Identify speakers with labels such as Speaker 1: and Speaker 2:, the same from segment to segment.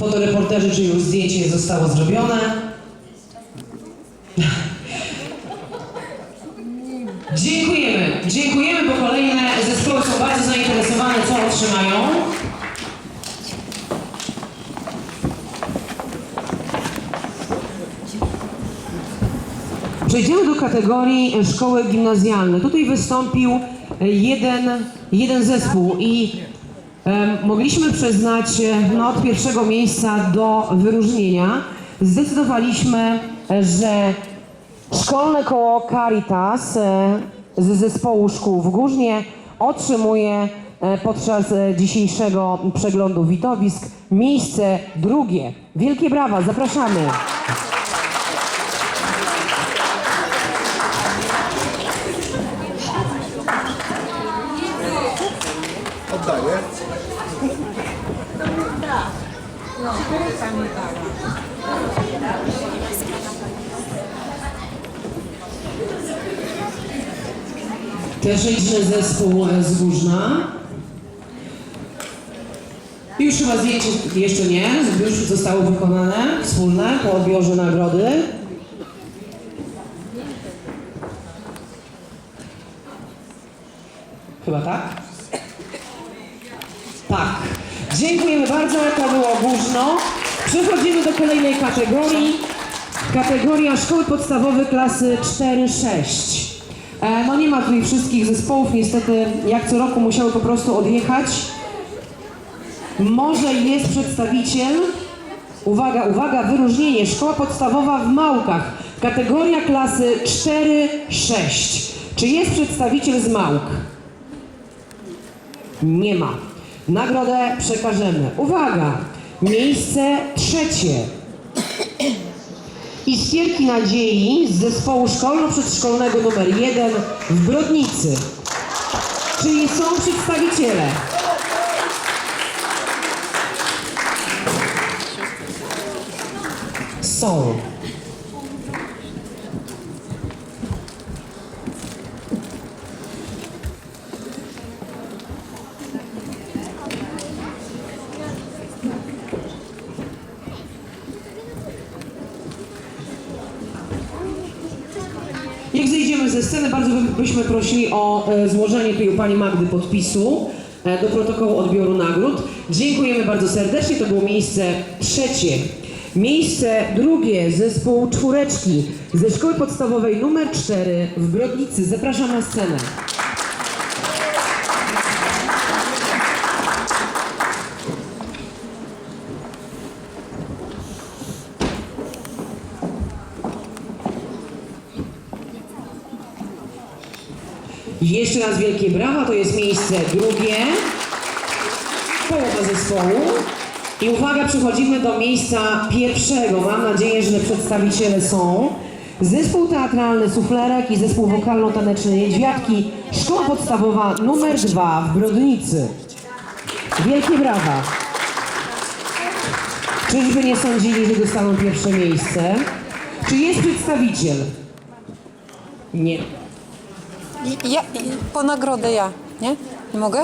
Speaker 1: Fotoreporterzy, czy już zdjęcie zostało zrobione? Dziękujemy. Dziękujemy, bo kolejne zespoły są bardzo zainteresowane, co otrzymają. Przejdziemy do kategorii szkoły gimnazjalne. Tutaj wystąpił jeden, jeden zespół i mogliśmy przyznać no, od pierwszego miejsca do wyróżnienia. Zdecydowaliśmy, e, że szkolne koło Caritas e, z zespołu szkół w Górznie otrzymuje e, podczas dzisiejszego przeglądu widowisk miejsce drugie. Wielkie brawa, zapraszamy. Liczny zespół z Górzna. Już chyba zdjęcie jeszcze nie, już zostało wykonane, wspólne, po odbiorze nagrody. Chyba tak? Tak. Dziękujemy bardzo, to było Górzno. Przechodzimy do kolejnej kategorii. Kategoria szkoły podstawowe klasy 4-6. E, No nie ma tutaj wszystkich zespołów, niestety jak co roku musiały po prostu odjechać. Może jest przedstawiciel, uwaga, uwaga, wyróżnienie, szkoła podstawowa w Małkach, kategoria klasy 4-6. Czy jest przedstawiciel z Małk? Nie ma. Nagrodę przekażemy. Uwaga! Miejsce trzecie. Iskierki Nadziei z zespołu szkolno-przedszkolnego numer 1 w Brodnicy. Czyli są przedstawiciele. Są. Ze sceny, bardzo by- byśmy prosili o e, złożenie tutaj u Pani Magdy podpisu e, do protokołu odbioru nagród. Dziękujemy bardzo serdecznie, to było miejsce trzecie. Miejsce drugie, zespół czwóreczki ze szkoły podstawowej numer 4 w Brodnicy. Zapraszam na scenę. Jeszcze raz wielkie brawa, to jest miejsce drugie, połowa zespołu. I uwaga, przechodzimy do miejsca pierwszego. Mam nadzieję, że przedstawiciele są. Zespół teatralny Suflerek i zespół wokalno-taneczny Niedźwiadki, szkoła podstawowa numer dwa w Brodnicy. Wielkie brawa. Czyżby nie sądzili, że dostaną pierwsze miejsce? Czy jest przedstawiciel? Nie.
Speaker 2: Ja, po nagrodę ja, nie? Nie mogę?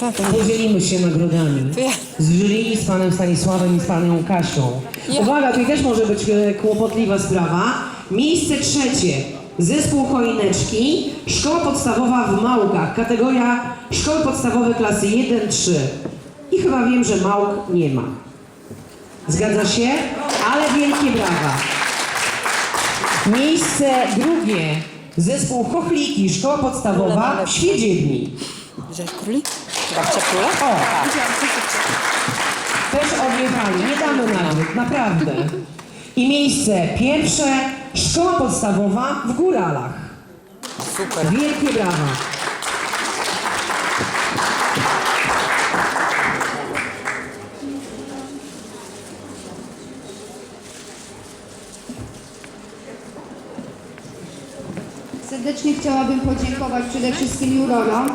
Speaker 2: Tak.
Speaker 1: Podzielimy się nagrodami.
Speaker 2: Ja-
Speaker 1: Z jury, z panem Stanisławem i z panią Kasią.
Speaker 2: Ja-
Speaker 1: Uwaga, tutaj też może być e, kłopotliwa sprawa. Miejsce trzecie. Zespół Choineczki, szkoła podstawowa w Małkach, kategoria szkoły podstawowe klasy 1-3. I chyba wiem, że Małk nie ma. Zgadza się? Ale wielkie brawa. Miejsce drugie. Zespół Chochliki, szkoła podstawowa w Świedziewni.
Speaker 2: Że króli? Babcia króla?
Speaker 1: O! Też odjechali, nie damy nagród, naprawdę. I miejsce pierwsze, szkoła podstawowa w Góralach.
Speaker 2: Super.
Speaker 1: Wielkie brawa.
Speaker 3: Serdecznie chciałabym podziękować przede wszystkim jurorom.